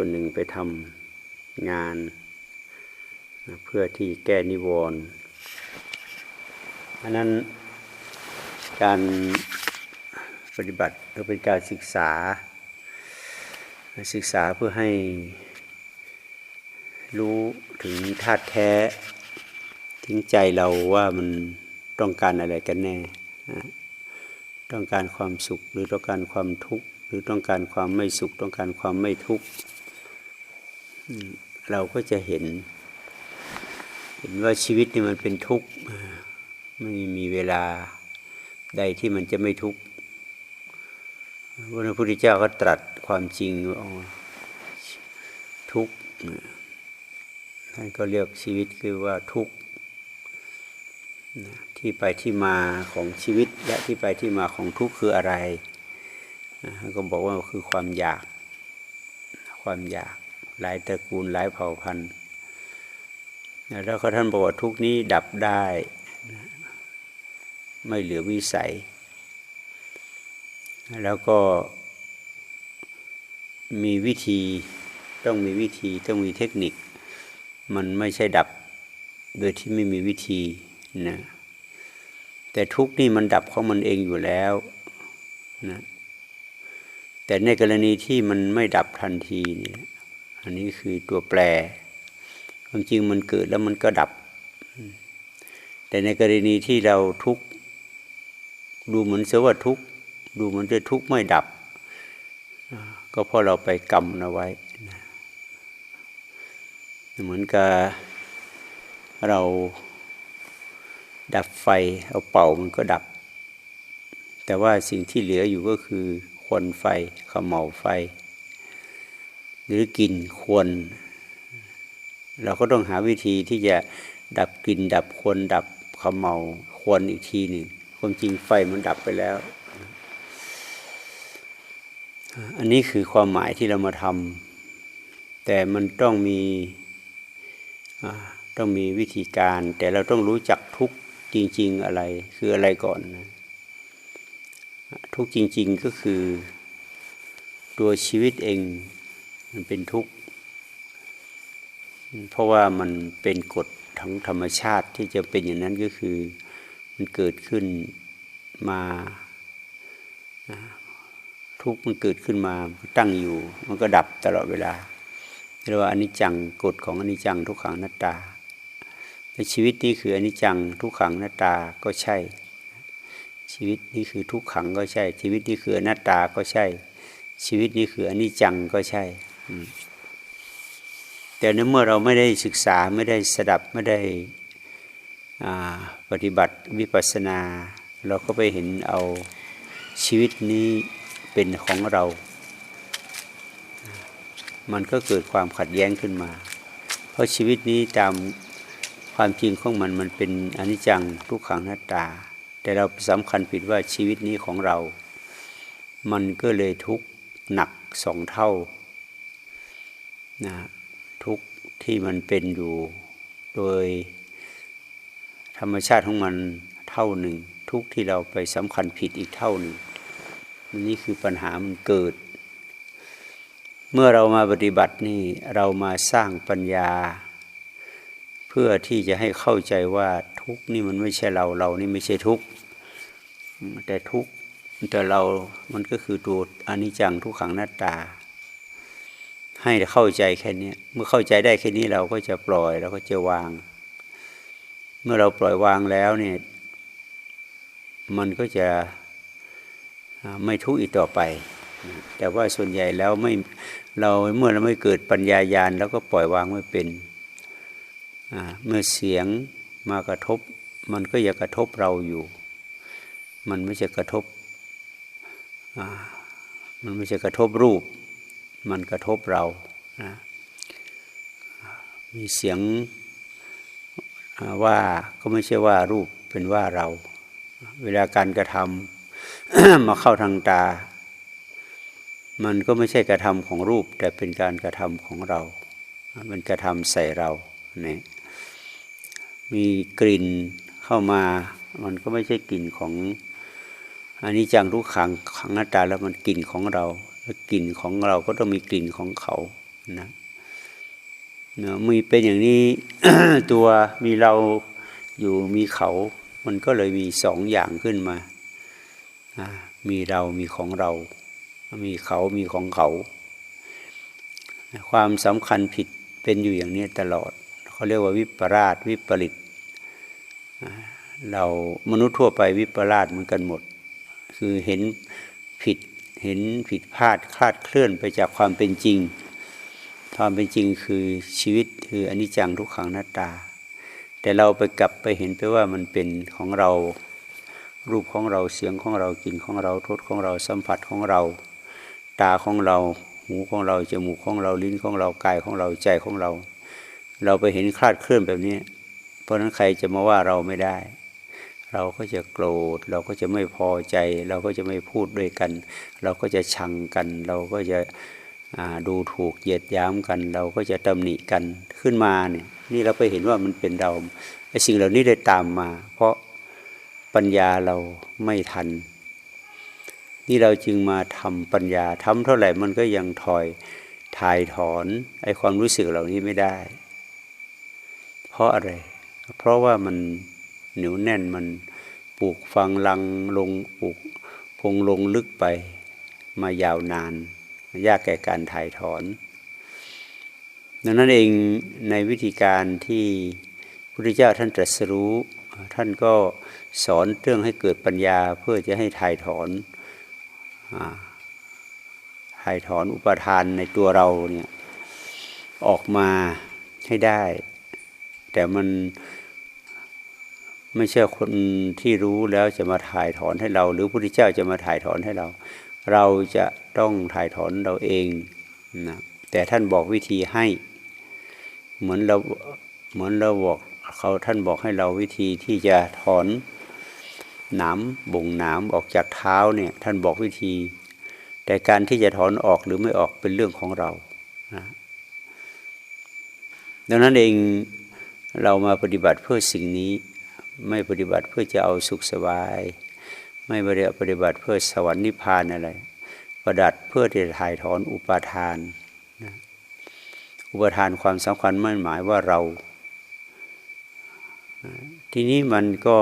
วนหนึ่งไปทำงานนะเพื่อที่แก้นิวรณ์อันนั้นการปฏิบัติก็เป็นการศึกษา ศึกษาเพื่อให้รู้ถึงธาตุแท้ถึงใจเราว่ามันต้องการอะไรกันแน่ ต้องการความสุขหรือต้องการความทุกข์หรือต้องการความไม่สุข ต้องการความไม่ทุกข์ เราก็จะเห็น เห็นว่าชีวิตนี่มันเป็นทุกข์ไม่มีเวลาใดที่มันจะไม่ทุกข์พระพุทธเจ้าก็ตรัสความจริงว่าทุกข์ท่านก็เรียกชีวิตคือว่าทุกข์ที่ไปที่มาของชีวิตและที่ไปที่มาของทุกข์คืออะไรก็บอกว่าคือความอยาก ความอยาก หลายตระกูลหลายเผ่าพันธุ์แล้วก็ท่านบอกว่าทุกนี้ดับได้ ไม่เหลือวิสัย แล้วก็มีวิธีต้องมีวิธีต้องมีเทคนิค มันไม่ใช่ดับโดยที่ไม่มีวิธีนะแต่ทุกนี่มันดับของมันเองอยู่แล้วนะแต่ในกรณีที่มันไม่ดับทันทีเนี่ย อันนี้คือตัวแปรความจริงมันเกิดแล้วมันก็ดับ แต่ในกรณีที่เราทุกดูเหมือนเสว่าทุกดูเหมือนจะทุกไม่ดับ ก็เพราะเราไปกรรมเอาไว้ เหมือนกับเราดับไฟเอาเป่ามันก็ดับ แต่ว่าสิ่งที่เหลืออยู่ก็คือควันไฟขมเหลาไฟ หรือกลิ่นควนเราก็ต้องหาวิธีที่จะดับกลิ่นดับควนดับขมเหลาควนอีกทีหนึ่งความจริงไฟมันดับไปแล้ว อันนี้คือความหมายที่เรามาทำแต่มันต้องมีต้องมีวิธีการ แต่เราต้องรู้จักทุกจริง ๆอะไรคืออะไรก่อนนะทุกจริง ๆก็คือ ตัวชีวิตเอง มันเป็นทุกข์ เพราะว่ามันเป็นกฎทั้งธรรมชาติที่จะเป็นอย่างนั้นก็คือมันเกิดขึ้นมาทุกข์มันเกิดขึ้นมาตั้งอยู่ มันก็ดับตลอดเวลาเรียกว่าอนิจจังกฎของอนิจจังทุกขังนัตตาแต่ชีวิตนี้คืออนิจจังทุกขังนัตตาก็ใช่ ชีวิตนี้คือทุกขังก็ใช่ ชีวิตนี้คือนัตตาก็ใช่ ชีวิตนี้คืออนิจจังก็ใช่ แต่ในเมื่อเราไม่ได้ศึกษาไม่ได้สดับไม่ได้ปฏิบัติวิปัสสนา เราก็ไปเห็นเอาชีวิตนี้เป็นของเรา มันก็เกิดความขัดแย้งขึ้นมา เพราะชีวิตนี้ตามความจริงของมันมันเป็นอนิจจังทุกขังหน้าตา แต่เราสำคัญผิดว่าชีวิตนี้ของเรา มันก็เลยทุกข์หนักสองเท่า นะทุกที่มันเป็นอยู่โดยธรรมชาติของมันเท่าหนึ่ง ทุกที่เราไปสำคัญผิดอีกเท่าหนึ่งนี่คือปัญหามันเกิด เมื่อเรามาปฏิบัตินี่เรามาสร้างปัญญา เพื่อที่จะให้เข้าใจว่าทุกนี่มันไม่ใช่เราเรานี่ไม่ใช่ทุกแต่ทุกแต่เรามันก็คือตัวอนิจจังทุกขังหน้าตา ให้เข้าใจแค่นี้เมื่อเข้าใจได้แค่นี้เราก็จะปล่อยเราก็จะวาง เมื่อเราปล่อยวางแล้วเนี่ยมันก็จะไม่ทุกข์อีกต่อไป แต่ว่าส่วนใหญ่แล้วไม่เราเมื่อเราไม่เกิดปัญญายาณแล้วก็ปล่อยวางไม่เป็นเมื่อเสียงมากระทบ มันก็อยากกระทบเราอยู่ มันไม่ใช่กระทบมันไม่ใช่กระทบรูป มันกระทบเรานะมีเสียงว่าก็ไม่ใช่ว่ารูปเป็นว่าเรา เวลาการกระทำมาเข้าทางตา มันก็ไม่ใช่กระทำของรูป แต่เป็นการกระทำของเรา มันกระทำใส่เราเนี่ยมีกลิ่นเข้ามา มันก็ไม่ใช่กลิ่นของอันนี้จังทุกขังขังหน้าตาแล้วมันกลิ่นของเรา กลิ่นของเราก็ต้องมีกลิ่นของเขานะนะมีเป็นอย่างนี้ตัวมีเราอยู่มีเขา มันก็เลยมีสองอย่างขึ้นมามีเรามีของเรา มีเขามีของเขา ความสำคัญผิดเป็นอยู่อย่างนี้ตลอดเขาเรียกว่าวิปราชวิปริตเรามนุษย์ทั่วไปวิปราชเหมือนกันหมด คือเห็นผิด เห็นผิดพลาดคลาดเคลื่อนไปจากความเป็นจริง ความเป็นจริงคือชีวิตคืออนิจจังทุกขังหน้าตา แต่เราไปกลับไปเห็นไปว่ามันเป็นของเรารูปของเราเสียงของเรากลิ่นของเรารสของเราสัมผัสของเรา ตาของเรา หูของเราจมูกของเราลิ้นของเรากายของเราใจของเรา เราไปเห็นคลาดเคลื่อนแบบนี้ เพราะนั้นใครจะมาว่าเราไม่ได้ เราก็จะโกรธ เราก็จะไม่พอใจ เราก็จะไม่พูดด้วยกัน เราก็จะชังกัน เราก็จะดูถูกเหยียดยามกัน เราก็จะตำหนิกันขึ้นมาเนี่ยนี่เราไปเห็นว่ามันเป็นเราไอ้สิ่งเหล่านี้ได้ตามมา เพราะปัญญาเราไม่ทัน นี่เราจึงมาทำปัญญาทำเท่าไหร่มันก็ยังถอยถ่ายถอนไอ้ความรู้สึกเหล่านี้ไม่ได้ เพราะอะไร เพราะว่ามัน เหนียวแน่นมันปลูกฟังลังลงปลูกพงลงลึกไปมายาวนาน ยากแก่การถ่ายถอนดังนั้นเองในวิธีการที่พระพุทธเจ้าท่านตรัสรู้ ท่านก็สอนเรื่องให้เกิดปัญญาเพื่อจะให้ถ่ายถอนอถ่ายถอนอุปทานในตัวเราเนี่ยออกมาให้ได้ แต่มัน ไม่ใช่คนที่รู้แล้วจะมาถ่ายถอนให้เรา หรือพระพุทธเจ้าจะมาถ่ายถอนให้เรา เราจะต้องถ่ายถอนเราเองนะแต่ท่านบอกวิธีให้ เหมือนเราเหมือนเราบอกเขาท่านบอกให้เราวิธีที่จะถอนหนามบ่งหนามออกจากเท้าเนี่ยท่านบอกวิธี แต่การที่จะถอนออกหรือไม่ออกเป็นเรื่องของเรานะดังนั้นเองเรามาปฏิบัติเพื่อสิ่งนี้ ไม่ปฏิบัติเพื่อจะเอาสุขสบาย ไม่ปฏิบัติเพื่อสวรรค์นิพพานอะไรปฏิบัติเพื่อที่จะถ่ายถอนอุปาทานนะอุปทานความสำคัญไม่หมายว่าเรา ทีนี้มันก็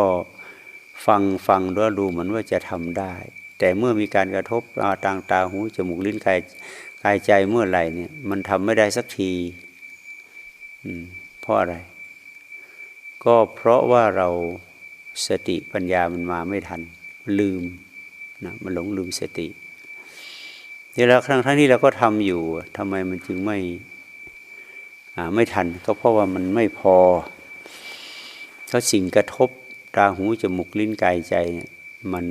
ฟังฟังด้วยดูเหมือนว่าจะทำได้ แต่เมื่อมีการกระทบตางตาหูจมูกลิ้นกายกายใจเมื่อไหร่เนี่ย มันทำไม่ได้สักทีเพราะอะไร ก็เพราะว่าเราสติปัญญามันมาไม่ทัน ลืมนะมันหลงลืมสติเดี๋ยวแล้วครั้งทั้งนี้เราก็ทำอยู่ทำไมมันจึงไม่ไม่ทัน ก็เพราะว่ามันไม่พอเขาสิ่งกระทบตาหูจมูกลิ้นกายใจเนี่ยมัน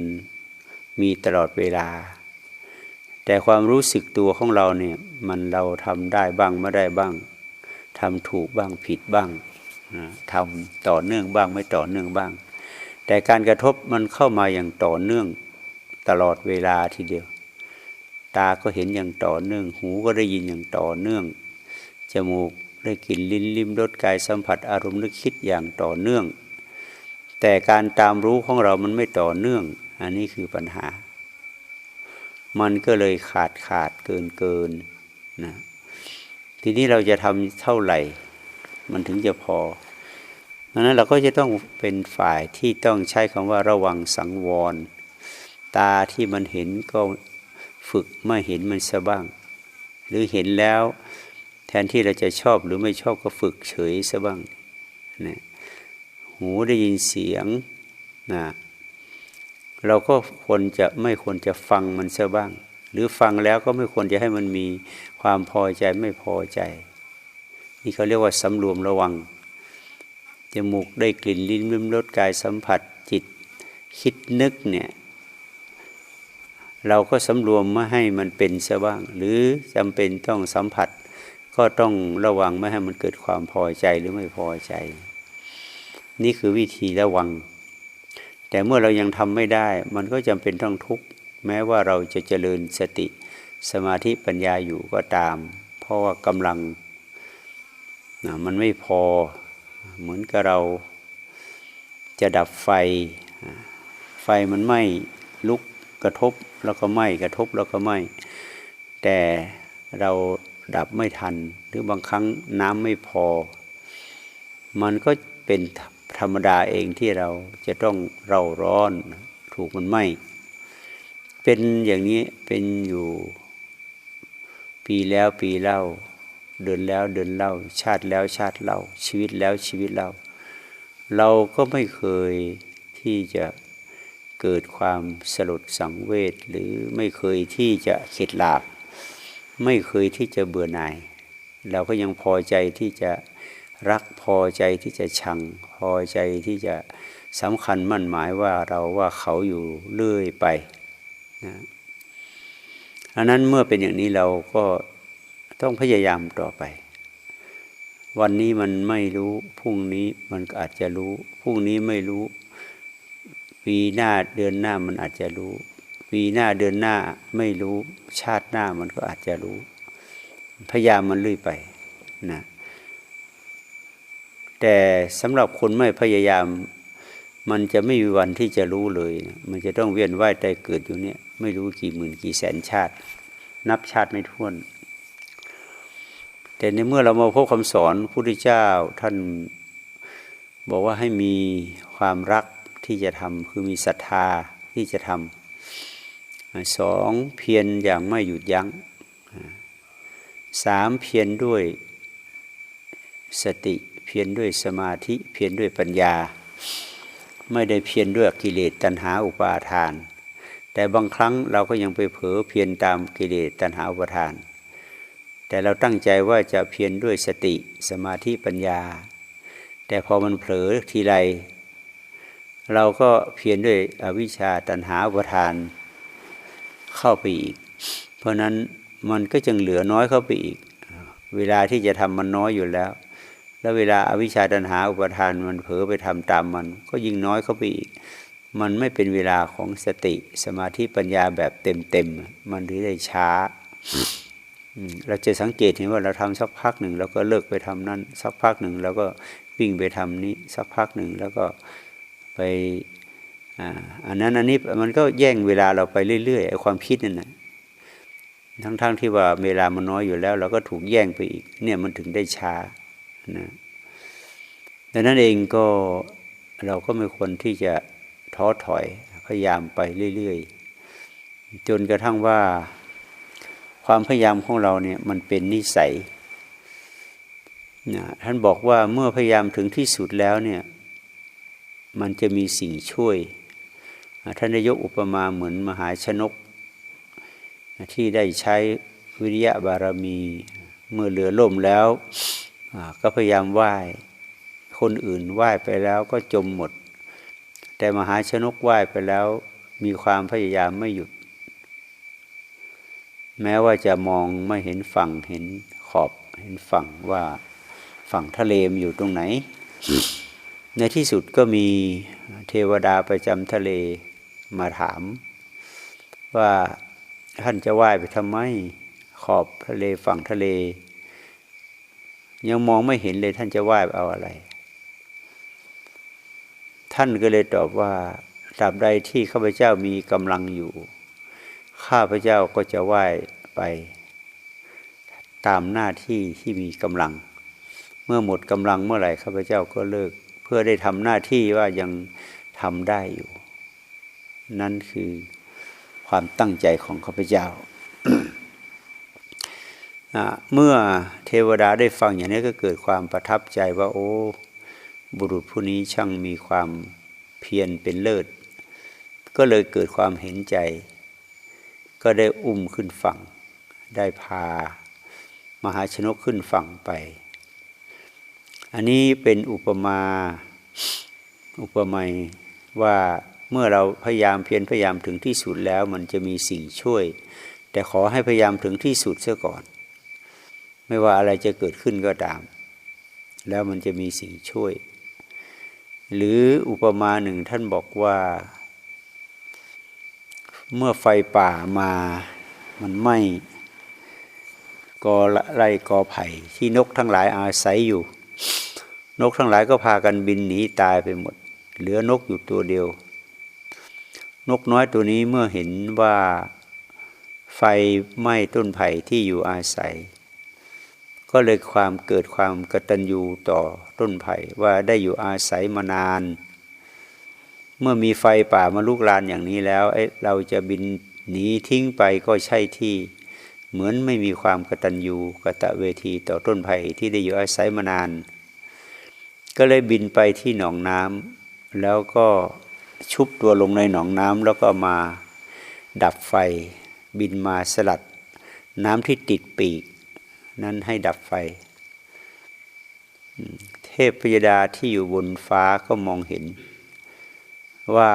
มีตลอดเวลา แต่ความรู้สึกตัวของเราเนี่ยมันเราทำได้บ้างไม่ได้บ้างทำถูกบ้างผิดบ้าง ทำต่อเนื่องบ้างไม่ต่อเนื่องบ้าง แต่การกระทบมันเข้ามาอย่างต่อเนื่องตลอดเวลาทีเดียว ตาก็เห็นอย่างต่อเนื่อง หูก็ได้ยินอย่างต่อเนื่อง จมูกได้กลิ่นลิ้นลิ้มรสกายสัมผัสอารมณ์นึกคิดอย่างต่อเนื่อง แต่การตามรู้ของเรามันไม่ต่อเนื่อง อันนี้คือปัญหา มันก็เลยขาดขาดเกินเกินนะทีนี้เราจะทำเท่าไหร่ มันถึงจะพอดังนั้นเราก็จะต้องเป็นฝ่ายที่ต้องใช้คำว่าระวังสังวร ตาที่มันเห็นก็ฝึกไม่เห็นมันซะบ้าง หรือเห็นแล้วแทนที่เราจะชอบหรือไม่ชอบก็ฝึกเฉยซะบ้างนะหูได้ยินเสียงนะเราก็ควรจะไม่ควรจะฟังมันซะบ้าง หรือฟังแล้วก็ไม่ควรจะให้มันมีความพอใจไม่พอใจ นี่เขาเรียกว่าสำรวมระวัง จมูกได้กลิ่นลิ้นลิ้มรสกายสัมผัสจิตคิดนึกเนี่ยเราก็สำรวมไม่ให้มันเป็นซะบ้าง หรือจำเป็นต้องสัมผัส ก็ต้องระวังไม่ให้มันเกิดความพอใจหรือไม่พอใจ นี่คือวิธีระวัง แต่เมื่อเรายังทำไม่ได้ มันก็จำเป็นต้องทุกข์แม้ว่าเราจะเจริญสติสมาธิปัญญาอยู่ก็ตาม เพราะว่ากำลัง นะมันไม่พอเหมือนกับเราจะดับไฟ ไฟมันไหม้ลุกกระทบแล้วก็ไหม้กระทบแล้วก็ไหม้แต่เราดับไม่ทัน หรือบางครั้งน้ำไม่พอ มันก็เป็นธรรมดาเองที่เราจะต้องเราร้อนถูกมันไหม้เป็นอย่างนี้เป็นอยู่ปีแล้วปีเล่า เดินแล้วเดินเล่า ชาติแล้วชาติเล่า ชีวิตแล้วชีวิตเล่า เราก็ไม่เคยที่จะเกิดความสลดสังเวชหรือไม่เคยที่จะเข็ดหลาบ ไม่เคยที่จะเบื่อหน่าย เราก็ยังพอใจที่จะรักพอใจที่จะชัง พอใจที่จะสำคัญมั่นหมายว่าเราว่าเขาอยู่เรื่อยไปนะอันนั้นเมื่อเป็นอย่างนี้เราก็ ต้องพยายามต่อไป วันนี้มันไม่รู้พรุ่งนี้มันอาจจะรู้พรุ่งนี้ไม่รู้ ปีหน้าเดือนหน้ามันอาจจะรู้ ปีหน้าเดือนหน้าไม่รู้ชาติหน้ามันก็อาจจะรู้ พยายามมันเรื่อยไปนะแต่สำหรับคนไม่พยายามมันจะไม่มีวันที่จะรู้เลย มันจะต้องเวียนว่ายใจเกิดอยู่เนี่ย ไม่รู้กี่หมื่นกี่แสนชาติ นับชาติไม่ถ้วน แต่ในเมื่อเรามาพบคำสอนพระพุทธเจ้าท่านบอกว่าให้มีความรักที่จะทำคือมีศรัทธาที่จะทำสองเพียรอย่างไม่หยุดยัง้งสามเพียรด้วยสติเพียรด้วยสมาธิเพียรด้วยปัญญา ไม่ได้เพียรด้วยกิเลสตัณหาอุปาทาน แต่บางครั้งเราก็ยังไปเผลอเพียรตามกิเลสตัณหาอุปาทาน แต่เราตั้งใจว่าจะเพียรด้วยสติสมาธิปัญญา แต่พอมันเผลอทีไร เราก็เพียรด้วยอวิชชาตัณหาอุปทานเข้าไปอีก เพราะนั้นมันก็จึงเหลือน้อยเข้าไปอีก เวลาที่จะทำมันน้อยอยู่แล้ว แล้วเวลาอาวิชชาตัณหาอุปทานมันเผลอไปทำตามมัน ก็ยิ่งน้อยเข้าไปอีก มันไม่เป็นเวลาของสติสมาธิปัญญาแบบเต็มๆมันถึงได้ช้า เราจะสังเกตเห็นว่าเราทำสักพักหนึ่งแล้วก็เลิกไปทำนั้นสักพักหนึ่งแล้วก็วิ่งไปทำนี้สักพักหนึ่งแล้วก็ไปอันนั้นอันนี้มันก็แย่งเวลาเราไปเรื่อยๆไอ้ความคิดนั่นนะทั้งๆทที่ว่าเวลามันน้อยอยู่แล้ว เราก็ถูกแย่งไปอีกเนี่ยมันถึงได้ช้านะดังนั้นเองก็เราก็ไม่ควรที่จะท้อถอยพยายามไปเรื่อยๆ จนกระทั่งว่า ความพยายามของเราเนี่ยมันเป็นนิสัยนะท่านบอกว่าเมื่อพยายามถึงที่สุดแล้วเนี่ยมันจะมีสิ่งช่วย ท่านยกอุปมาเหมือนมหาชนก ที่ได้ใช้วิริยะบารมีเมื่อเรือล่มแล้วก็พยายามไหว้คนอื่นไหว้ไปแล้วก็จมหมด แต่มหาชนกไหว้ไปแล้วมีความพยายามไม่หยุด แม้ว่าจะมองไม่เห็นฝั่งเห็นขอบเห็นฝั่งว่าฝั่งทะเลมอยู่ตรงไหน ในที่สุดก็มีเทวดาประจำทะเลมาถาม ว่าท่านจะว่ายไปทำไมขอบทะเลฝั่งทะเล ยังมองไม่เห็นเลยท่านจะว่ายเอาอะไร ท่านก็เลยตอบว่าตราบใดที่ข้าพเจ้ามีกำลังอยู่ ข้าพเจ้าก็จะว่ายไปตามหน้าที่ที่มีกำลัง เมื่อหมดกำลังเมื่อไหร่ข้าพเจ้าก็เลิก เพื่อได้ทำหน้าที่ว่ายังทำได้อยู่ นั่นคือความตั้งใจของข้าพเจ้า เมื่อเทวดาได้ฟังอย่างนี้ก็เกิดความประทับใจว่า โอ้ บุรุษผู้นี้ช่างมีความเพียรเป็นเลิศ ก็เลยเกิดความเห็นใจ ก็ได้อุ้มขึ้นฝั่ง ได้พา มหาชนกขึ้นฝั่งไป อันนี้เป็นอุปมา อุปไมยว่าเมื่อเราพยายามเพียรพยายามถึงที่สุดแล้วมันจะมีสิ่งช่วย แต่ขอให้พยายามถึงที่สุดเสียก่อน ไม่ว่าอะไรจะเกิดขึ้นก็ตาม แล้วมันจะมีสิ่งช่วย หรืออุปมาหนึ่งท่านบอกว่า เมื่อไฟป่ามามันไหม้กอไร่กอไผ่ที่นกทั้งหลายอาศัยอยู่ นกทั้งหลายก็พากันบินหนีตายไปหมด เหลือนกอยู่ตัวเดียว นกน้อยตัวนี้เมื่อเห็นว่าไฟไหม้ต้นไผ่ที่อยู่อาศัย ก็เลยความเกิดความกตัญญูต่อต้นไผ่ว่าได้อยู่อาศัยมานาน เมื่อมีไฟป่ามาลุกลานอย่างนี้แล้วเอ้เราจะบินหนีทิ้งไปก็ใช่ที่ เหมือนไม่มีความกตัญญูกะตะเวทีต่อต้นไผ่ที่ได้อยู่อาศัยมานาน ก็เลยบินไปที่หนองน้ำแล้วก็ชุบตัวลงในหนองน้ำแล้วก็มาดับไฟ บินมาสลัด น้ำที่ติดปีก นั้นให้ดับไฟ เทพพยดาที่อยู่บนฟ้าก็มองเห็น ว่า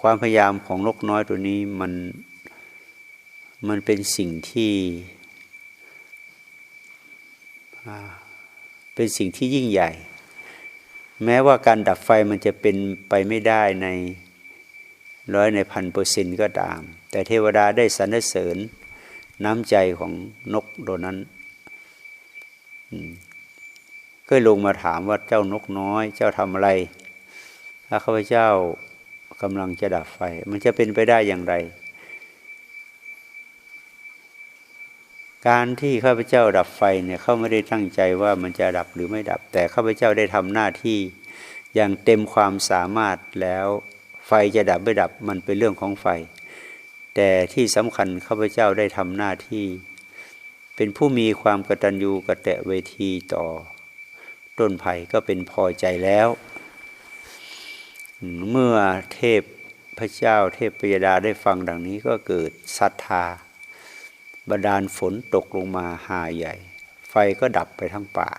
ความพยายามของนกน้อยตัวนี้มันมันเป็นสิ่งที่ เป็นสิ่งที่ยิ่งใหญ่ แม้ว่าการดับไฟมันจะเป็นไปไม่ได้ในร้อยในพันเปอร์เซ็นต์ก็ตาม แต่เทวดาได้สรรเสริญน้ำใจของนกตัวนั้นก็ลงมาถามว่าเจ้านกน้อย เจ้าทำอะไร ถ้าข้าพเจ้า กำลังจะดับไฟ มันจะเป็นไปได้อย่างไร การที่ข้าพเจ้าดับไฟเนี่ยเขาไม่ได้ตั้งใจว่ามันจะดับหรือไม่ดับ แต่ข้าพเจ้าได้ทำหน้าที่อย่างเต็มความสามารถแล้วไฟจะดับไม่ดับมันเป็นเรื่องของไฟ แต่ที่สำคัญข้าพเจ้าได้ทำหน้าที่ เป็นผู้มีความกตัญญูกระแตะเวทีต่อ ต้นไผ่ก็เป็นพอใจแล้ว เมื่อเทพพระเจ้าเทพปยดาได้ฟังดังนี้ก็เกิดศรัทธาบดาลฝนตกลงมาหาใหญ่ ไฟก็ดับไปทั้งป่า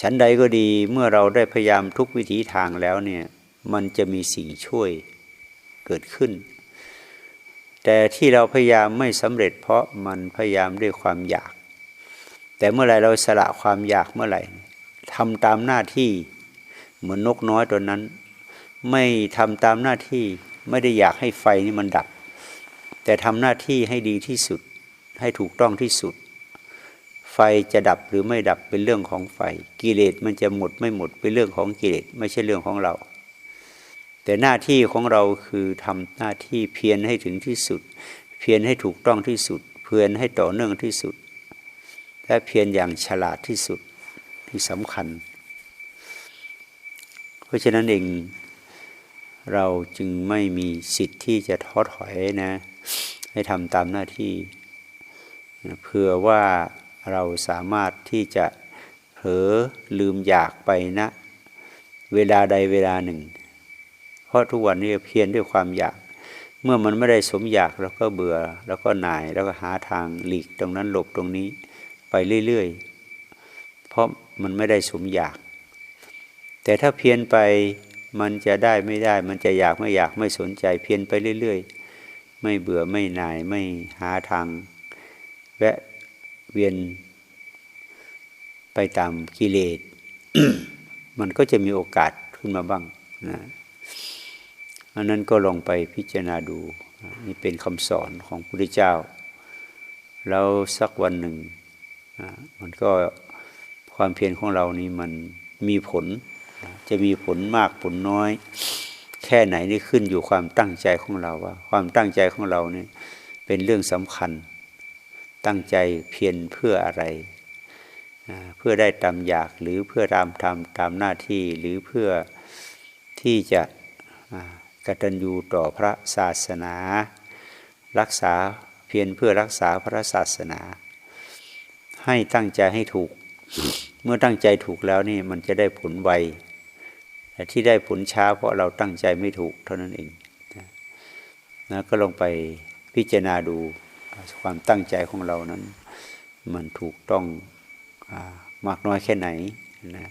ฉันใดก็ดีเมื่อเราได้พยายามทุกวิถีทางแล้วเนี่ยมันจะมีสิ่งช่วยเกิดขึ้น แต่ที่เราพยายามไม่สำเร็จเพราะมันพยายามด้วยความอยาก แต่เมื่อไรเราสละความอยากเมื่อไหร่ทำตามหน้าที่ เหมือนนกน้อยตัวนั้น ไม่ทำตามหน้าที่ไม่ได้อยากให้ไฟนี่มันดับ แต่ทำหน้าที่ให้ดีที่สุด ให้ถูกต้องที่สุด ไฟจะดับหรือไม่ดับเป็นเรื่องของไฟ กิเลสมันจะหมดไม่หมดเป็นเรื่องของกิเลสไม่ใช่เรื่องของเรา แต่หน้าที่ของเราคือทำหน้าที่เพียรให้ถึงที่สุด เพียรให้ถูกต้องที่สุด เพียรให้ต่อเนื่องที่สุด และเพียรอย่างฉลาดที่สุดที่สำคัญ เพราะฉะนั้นเองเราจึงไม่มีสิทธิ์ที่จะท้อถอยนะ ให้ทำตามหน้าที่เพื่อว่าเราสามารถที่จะเผลอลืมอยากไปนะเวลาใดเวลาหนึ่ง เพราะทุกวันนี้เพียรด้วยความอยาก เมื่อมันไม่ได้สมอยากเราก็เบื่อ แล้วก็หน่ายแล้วก็หาทางหลีกตรงนั้นหลบตรงนี้ไปเรื่อยๆ เพราะมันไม่ได้สมอยาก แต่ถ้าเพียนไปมันจะได้ไม่ได้ มันจะอยากไม่อยากไม่สนใจเพียนไปเรื่อย ๆ ไม่เบื่อไม่นายไม่หาทางแวะเวียนไปตามกิเลส มันก็จะมีโอกาสขึ้นมาบ้างนะอันนั้นก็ลองไปพิจารณาดู นี่เป็นคำสอนของพระพุทธเจ้า แล้วสักวันหนึ่ง มันก็ความเพียรของเรานี่มันมีผล จะมีผลมากผลน้อย แค่ไหนนี่ขึ้นอยู่ความตั้งใจของเราว่า ความตั้งใจของเราเนี่ยเป็นเรื่องสำคัญ ตั้งใจเพียรเพื่ออะไร เพื่อได้ตามอยากหรือเพื่อตามทำตามหน้าที่หรือเพื่อที่จะกตัญญูต่อพระศาสนา รักษาเพียรเพื่อรักษาพระศาสนา ให้ตั้งใจให้ถูก เมื่อตั้งใจถูกแล้วนี่มันจะได้ผลไว แต่ที่ได้ผลช้าเพราะเราตั้งใจไม่ถูกเท่านั้นเองนะก็ลองไปพิจารณาดูความตั้งใจของเรานั้น มันถูกต้องอมากน้อยแค่ไหนนะ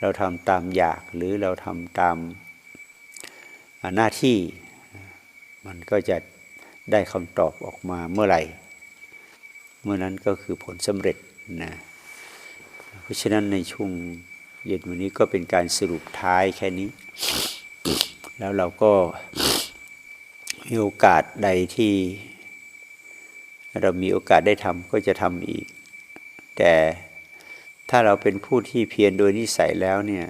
เราทำตามอยากหรือเราทำตามหน้าที่มันก็จะได้คำตอบออกมาเมื่อไหร่ เมื่อนั้นก็คือผลสำเร็จนะเพราะฉะนั้นในช่วง เย็นวันนี้ก็เป็นการสรุปท้ายแค่นี้ แล้วเราก็มีโอกาสใดที่ เรามีโอกาสได้ทำก็จะทำอีก แต่ถ้าเราเป็นผู้ที่เพียรโดยนิสัยแล้วเนี่ย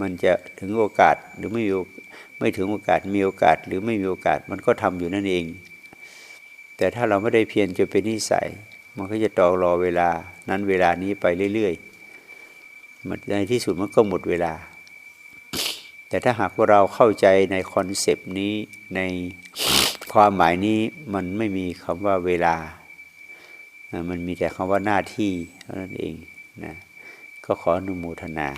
มันจะถึงโอกาสหรือไม่มีไม่ถึงโอกาสมีโอกาสหรือไม่มีโอกาสมันก็ทำอยู่นั่นเอง แต่ถ้าเราไม่ได้เพียรจะเป็นนิสัย มันก็จะต่อรอเวลานั้นเวลานี้ไปเรื่อยๆ ในที่สุดมันก็หมดเวลา แต่ถ้าหากว่าเราเข้าใจในคอนเซปต์นี้ในความหมายนี้มันไม่มีคำว่าเวลาอ่ามันมีแต่คำว่าหน้าที่เท่านั้นเองนะก็ขออนุโมทนา